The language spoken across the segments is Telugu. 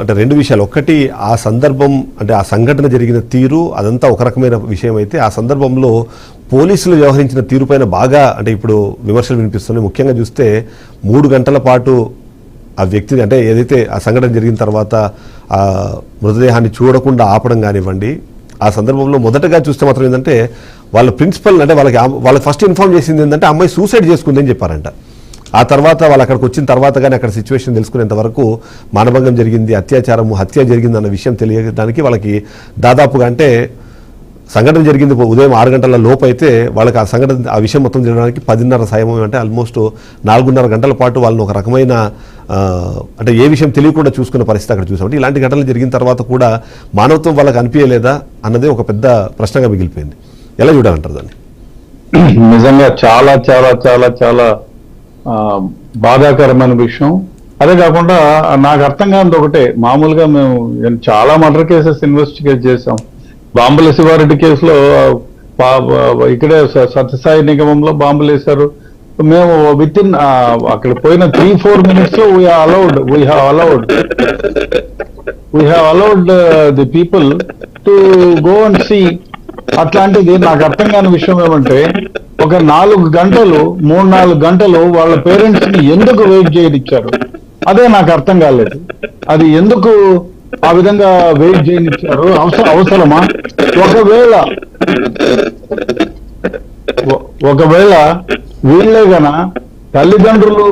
అంటే రెండు విషయాలు. ఒక్కటి ఆ సందర్భం అంటే ఆ సంఘటన జరిగిన తీరు అదంతా ఒక రకమైన విషయం అయితే ఆ సందర్భంలో పోలీసులు వ్యవహరించిన తీరు పైన బాగా అంటే ఇప్పుడు విమర్శలు వినిపిస్తున్నాయి. ముఖ్యంగా చూస్తే మూడు గంటల పాటు ఆ వ్యక్తిని అంటే ఏదైతే ఆ సంఘటన జరిగిన తర్వాత ఆ మృతదేహాన్ని చూడకుండా ఆపడం కానివ్వండి ఆ సందర్భంలో మొదటగా చూస్తే మాత్రం ఏంటంటే వాళ్ళ ప్రిన్సిపల్ అంటే వాళ్ళకి వాళ్ళకి ఫస్ట్ ఇన్ఫార్మ్ చేసింది ఏంటంటే అమ్మాయి సూసైడ్ చేసుకుందని చెప్పారంట. ఆ తర్వాత వాళ్ళు అక్కడికి వచ్చిన తర్వాత కానీ అక్కడ సిచ్యువేషన్ తెలుసుకునేంత వరకు మానభంగం జరిగింది అత్యాచారము హత్య జరిగింది అన్న విషయం తెలియడానికి వాళ్ళకి దాదాపుగా అంటే సంఘటన జరిగింది ఉదయం ఆరు గంటల లోపు అయితే వాళ్ళకి ఆ సంఘటన ఆ విషయం మొత్తం తెలియడానికి పదిన్నర సాయం అంటే ఆల్మోస్ట్ నాలుగున్నర గంటల పాటు వాళ్ళని ఒక రకమైన అంటే ఏ విషయం తెలియకుండా చూసుకున్న పరిస్థితి అక్కడ చూసాం అంటే ఇలాంటి ఘటనలు జరిగిన తర్వాత కూడా మానవత్వం వాళ్ళకి అనిపించలేదా అన్నదే ఒక పెద్ద ప్రశ్నగా మిగిలిపోయింది. ఎలా చూడాలంటారు దాన్ని? నిజంగా చాలా చాలా చాలా చాలా బాధాకరమైన విషయం. అదే కాకుండా నాకు అర్థం కానిది ఒకటే మామూలుగా మేము చాలా మర్డర్ కేసెస్ ఇన్వెస్టిగేట్ చేసాం బాంబుల శివారెడ్డి కేసులో పా- ఇక్కడే సత్యసాయి నిగమంలో బాంబులు వేశారు. మేము విత్ ఇన్ అక్కడ పోయిన త్రీ ఫోర్ మినిట్స్లో we allowed we have allowed we have allowed the people to go and see అట్లాంటిది నాకు అర్థం కాని విషయం ఏమంటే ఒక నాలుగు గంటలు మూడు నాలుగు గంటలు వాళ్ళ పేరెంట్స్ని ఎందుకు వెయిట్ చేయనిచ్చారు? అదే నాకు అర్థం కాలేదు. అది ఎందుకు ఆ విధంగా వెయిట్ చేయనిచ్చారు? అవసరం అవసరమా? ఒకవేళ ఒకవేళ వీళ్ళే గన తల్లిదండ్రులు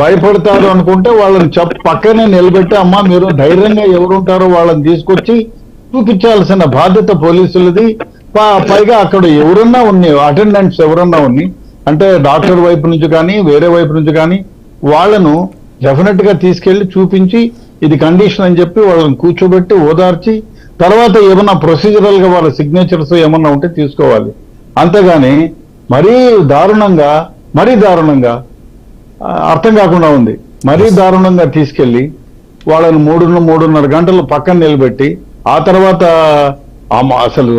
భయపడతారు అనుకుంటే వాళ్ళని చెప్ పక్కనే నిలబెట్టి అమ్మా మీరు ధైర్యంగా ఎవరుంటారో వాళ్ళని తీసుకొచ్చి చూపించాల్సిన బాధ్యత పోలీసులది. పైగా అక్కడ ఎవరన్నా ఉన్నాయి అటెండెంట్స్ ఎవరన్నా ఉన్నాయి అంటే డాక్టర్ వైపు నుంచి కానీ వేరే వైపు నుంచి కానీ వాళ్ళను డెఫినెట్గా తీసుకెళ్ళి చూపించి ఇది కండిషన్ అని చెప్పి వాళ్ళని కూర్చోబెట్టి ఓదార్చి తర్వాత ఏమన్నా ప్రొసీజరల్గా వాళ్ళ సిగ్నేచర్స్ ఏమన్నా ఉంటే తీసుకోవాలి. అంతేగాని మరీ దారుణంగా మరీ దారుణంగా అర్థం కాకుండా ఉంది. మరీ దారుణంగా తీసుకెళ్ళి వాళ్ళని మూడు మూడున్నర గంటలు పక్కన నిలబెట్టి ఆ తర్వాత అసలు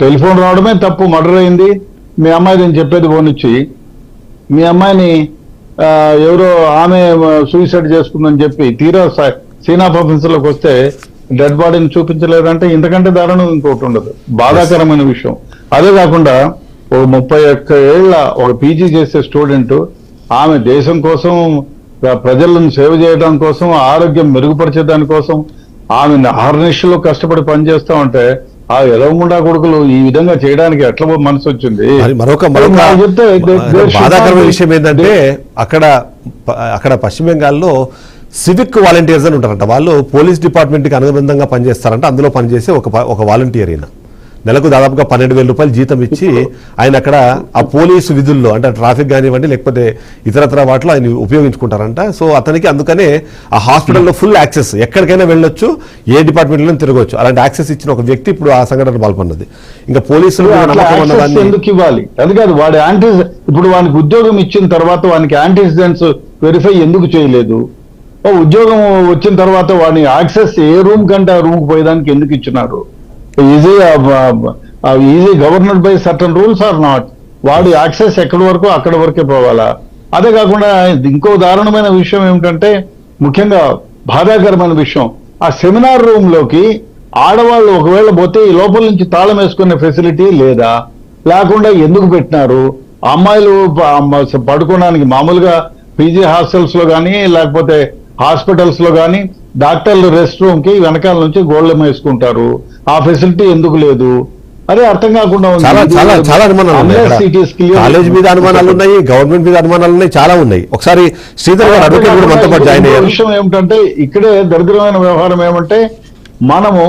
టెలిఫోన్ రావడమే తప్పు మర్డర్ అయింది. మీ అమ్మాయి నేను చెప్పేది పోనిచ్చి. మీ అమ్మాయిని ఎవరో ఆమె సూసైడ్ చేసుకుందని చెప్పి తీరా స- ఆఫ్ ఆఫీసులోకి వస్తే డెడ్ బాడీని చూపించలేదంటే ఇంతకంటే దారుణం ఇంకోటి ఉండదు. బాధాకరమైన విషయం. అదే కాకుండా ఒక ముప్పై ఒక్క ఏళ్ళ ఒక పీజీ చేసే స్టూడెంట్ ఆమె దేశం కోసం ప్రజలను సేవ చేయడం కోసం ఆరోగ్యం మెరుగుపరిచే దానికోసం ఆమె అహర్నిశలో కష్టపడి పనిచేస్తా ఉంటే ఆ ఎలవముండా కొడుకులు ఈ విధంగా చేయడానికి ఎట్లా మనసు వచ్చింది. మరి మరొక మరొక బాధాకరమైన విషయం ఏంటంటే అక్కడ అక్కడ పశ్చిమ బెంగాల్లో సివిక్ వాలంటీర్స్ అని ఉంటారంట. వాళ్ళు పోలీస్ డిపార్ట్మెంట్కి అనుబంధంగా పనిచేస్తారంట. అందులో పనిచేసే ఒక ఒక వాలంటీర్ అయినా నెలకు దాదాపుగా పన్నెండు వేల రూపాయలు జీతం ఇచ్చి ఆయన అక్కడ ఆ పోలీసు విధుల్లో అంటే ట్రాఫిక్ కానివ్వండి లేకపోతే ఇతరత్ర వాటిలో ఆయన ఉపయోగించుకుంటారంట. సో అతనికి అందుకనే ఆ హాస్పిటల్లో ఫుల్ యాక్సెస్ ఎక్కడికైనా వెళ్ళొచ్చు ఏ డిపార్ట్మెంట్లో తిరగవచ్చు అలాంటి యాక్సెస్ ఇచ్చిన ఒక వ్యక్తి ఇప్పుడు ఆ సంఘటన పాల్పన్నది ఇంకా పోలీసులు ఎందుకు ఇవ్వాలి? అది కాదు వాడి యాంటీ ఇప్పుడు వానికి ఉద్యోగం ఇచ్చిన తర్వాత వానికి యాంటీసిడెంట్స్ వెరిఫై ఎందుకు చేయలేదు? ఉద్యోగం వచ్చిన తర్వాత వాడిని యాక్సెస్ ఏ రూమ్ కంటే ఆ రూమ్ పోయేదానికి ఎందుకు ఇచ్చినారు? Easy easy governor by certain rules or not వాడు యాక్సెస్ ఎక్కడి వరకు అక్కడి వరకే పోవాలా? అదే కాకుండా ఇంకో దారుణమైన విషయం ఏమిటంటే ముఖ్యంగా బాధాకరమైన విషయం ఆ సెమినార్ రూమ్లోకి ఆడవాళ్ళు ఒకవేళ పోతే ఈ లోపల నుంచి తాళం వేసుకునే ఫెసిలిటీ లేదా? లేకుండా ఎందుకు పెట్టినారు? అమ్మాయిలు పడుకోవడానికి మామూలుగా పీజీ హాస్టల్స్లో కానీ లేకపోతే హాస్పిటల్స్లో కానీ డాక్టర్లు రెస్ట్ రూమ్కి వెనకాల నుంచి గోళ్ళెం వేసుకుంటారు. ఆ ఫెసిలిటీ ఎందుకు లేదు? అదే అర్థం కాకుండా ఉంది. చాలా చాలా చాలా అనుమానాలు ఉన్నాయి కాలేజ్ మీద అనుమానాలు ఉన్నాయి గవర్నమెంట్ మీద అనుమానాలు ఉన్నాయి చాలా ఉన్నాయి. ఒకసారి శ్రీధర్ గారు అడ్వకేట్ కూడా మనతో పాటు జాయిన్ అయ్యారు. విషయం ఏమిటంటే ఇక్కడే దరిద్రమైన వ్యవహారం ఏమంటే మనము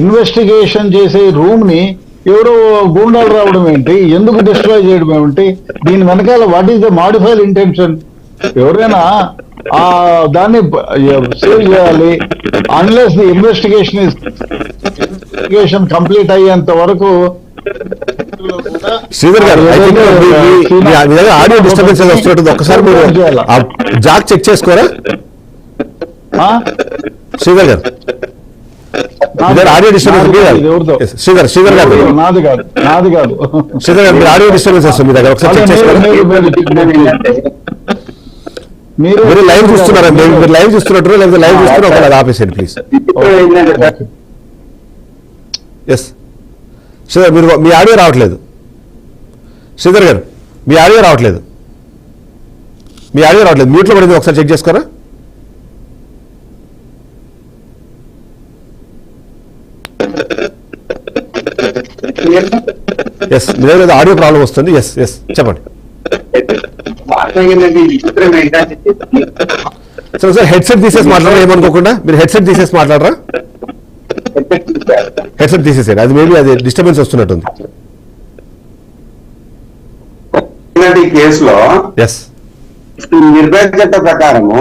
ఇన్వెస్టిగేషన్ చేసే రూమ్ని ఎవరో గూండాలు రావడం ఏంటి? ఎందుకు డిస్ట్రాయ్ చేయడం ఏమిటి? దీని వెనకాల what is the modified intention ఎవరైనా ఆ దాన్ని సేవ్ చేయాలి. Unless the investigation investigation complete అయ్యేంత వరకు శ్రీధర్ గారు ఆడియో డిస్టర్బెన్స్ వస్తున్నట్టుంది? ఒకసారి మీరు జాక్ చెక్ చేసుకోరా? శ్రీధర్ గారు. ఆడియో డిస్టర్బెన్స్ నాది కాదు, శ్రీధర్ శ్రీధర్ గారు. నాది కాదు నాది కాదు. శ్రీధర్ గారు మీరు ఆడియో డిస్టర్బెన్స్ వస్తుంది మీ దగ్గర. ఒకసారి అదే చెక్ చేసుకోరా? మీరు- లైవ్ చూస్తున్నారా? మీరు లైవ్ చూస్తున్నట్టు లేకపోతే లైవ్ చూస్తున్నా? ఒకవేళ ప్లీజ్ ఎస్ శ్రీధర్ మీరు మీ ఆడియో రావట్లేదు. శ్రీధర్ గారు మీ ఆడియో రావట్లేదు. మీ ఆడియో రావట్లేదు. మ్యూట్లో పడింది ఒకసారి చెక్ చేసుకోరా? ఎస్ ఏదో ఆడియో ప్రాబ్లం వస్తుంది. ఎస్ ఎస్ చెప్పండి. సరే సార్ హెడ్సెట్ తీసేసి మాట్లాడరా? ఏమనుకోకుండా? మీరు హెడ్సెట్ తీసేసి మాట్లాడరా? హెడ్సెట్ తీసేసారు అది మేబీ అది డిస్టర్బెన్స్ వస్తున్నట్టుంది. ఇలాంటి కేసులో ఈ నిర్భయ చట్ట ప్రకారము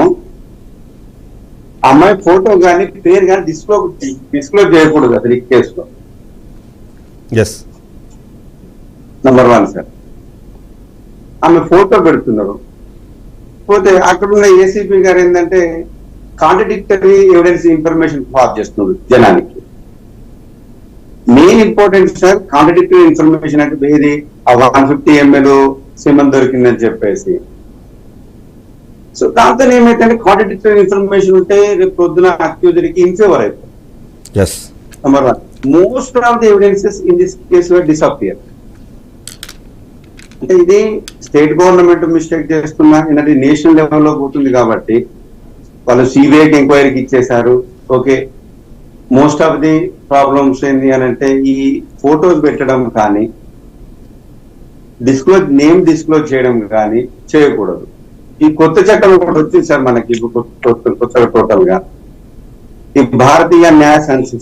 అమ్మాయి ఫోటో గాని పేరు గాని డిస్క్లోజ్ డిస్క్లోజ్ చేయకూడదు అసలు ఈ కేసులో. ఎస్ నంబర్ వన్ సార్ ఆమె ఫోటో పెడుతున్నారు. పోతే అక్కడ ఉన్న ఏసీపీ గారు ఏంటంటే కాంట్రడిక్టరీ ఎవిడెన్స్ ఇన్ఫర్మేషన్ పాస్ చేస్తున్నారు జనానికి. Main important sir? Contradictory information అంటే ఏది? ఆ వన్ ఫిఫ్టీ ఎంఎల్ సిమన్ దొరికిందని చెప్పేసి. సో దాంతో ఏమైతే కాంట్రడిక్టరీ ఇన్ఫర్మేషన్ ఉంటే రేపు పొద్దున అక్యూజర్కి ఇన్ఫేవర్ అవుతుంది number one most of the evidences in this case disappear అంటే ఇది స్టేట్ గవర్నమెంట్ మిస్టేక్ చేస్తున్నా ఏంటంటే నేషనల్ లెవెల్లో పోతుంది కాబట్టి వాళ్ళు సిబిఐకి ఎంక్వైరీకి ఇచ్చేశారు. Okay most of the problems ఏంటి అని అంటే ఈ ఫోటోస్ పెట్టడం కానీ డిస్క్లోజ్ నేమ్ డిస్క్లోజ్ చేయడం కానీ చేయకూడదు. ఈ కొత్త చట్టం ఒకటి వచ్చింది సార్ మనకి కొత్త- కొత్తగా టోటల్గా ఈ Bharatiya Nyaya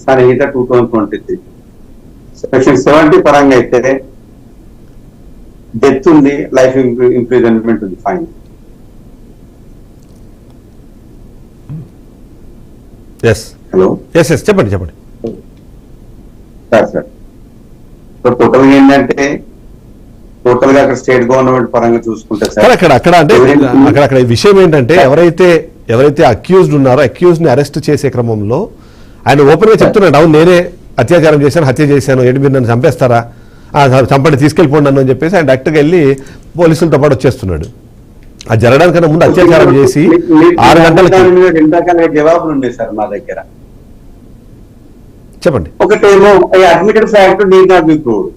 Sanhita two thousand twenty three section seventy పరంగా అయితే డెత్ ఉంది లైఫ్ ఇంప్రిజన్మెంట్ ఉంది fine. Yes hello yes yes చెప్పండి చెప్పండి సార్ సార్ సో టోటల్గా ఏంటంటే టోటల్గా అక్కడ స్టేట్ గవర్నమెంట్ పరంగా చూసుకుంటే సార్ అక్కడ అక్కడ అంటే అక్కడ అక్కడ విషయం ఏంటంటే ఎవరైతే ఎవరైతే అక్యూజ్డ్ ఉన్నారో అక్యూజ్ని అరెస్ట్ చేసే క్రమంలో ఆయన ఓపెన్గా చెప్తున్నాడు అవును నేనే అత్యాచారం చేశాను హత్య చేశాను ఏంటి మీరు నన్ను చంపేస్తారా చంపండి తీసుకెళ్ళిపోండి నన్ను అని చెప్పేసి ఆయన డైరెక్ట్గా వెళ్ళి పోలీసులతో పాటు వచ్చేస్తున్నాడు అది జరగడానికన్నా ముందు అత్యాచారం చేసి ఆరు గంటలకి జవాబులు ఉన్నాయి సార్ మా దగ్గర చెప్పండి. ఒకటేమో admitted fact need not be proved.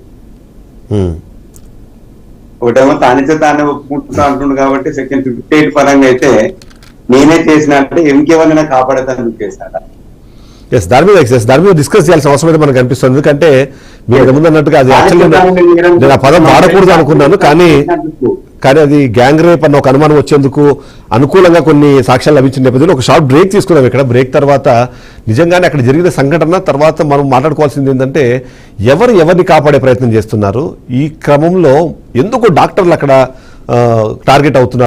ఒకటేమో తానితో తానే ఒప్పుకుంటున్నా అంటుండు కాబట్టి సెక్షన్ ఫిఫ్టీ ఎయిట్ పరంగా అయితే నేనే చేసిన అంటే ఇంకెవరైనా కాపాడతాను చేశాడా ఎస్ దాని మీద ఎస్ దాని మీద డిస్కస్ చేయాల్సిన అవసరం అయితే మనకు అనిపిస్తుంది ఎందుకంటే మీరు ముందు అన్నట్టుగా అది యాక్చువల్లీ నేను ఆ పదం వాడకూడదు అనుకున్నాను కానీ కానీ అది గ్యాంగ్ రేప్ అన్న ఒక అనుమానం వచ్చేందుకు అనుకూలంగా కొన్ని సాక్ష్యాలు లభించిన నేపథ్యంలో ఒక షార్ట్ బ్రేక్ తీసుకున్నాం ఇక్కడ. బ్రేక్ తర్వాత నిజంగానే అక్కడ జరిగిన సంఘటన తర్వాత మనం మాట్లాడుకోవాల్సింది ఏంటంటే ఎవరు ఎవరిని కాపాడే ప్రయత్నం చేస్తున్నారు? ఈ క్రమంలో ఎందుకు డాక్టర్లు అక్కడ టార్గెట్ అవుతున్నారు?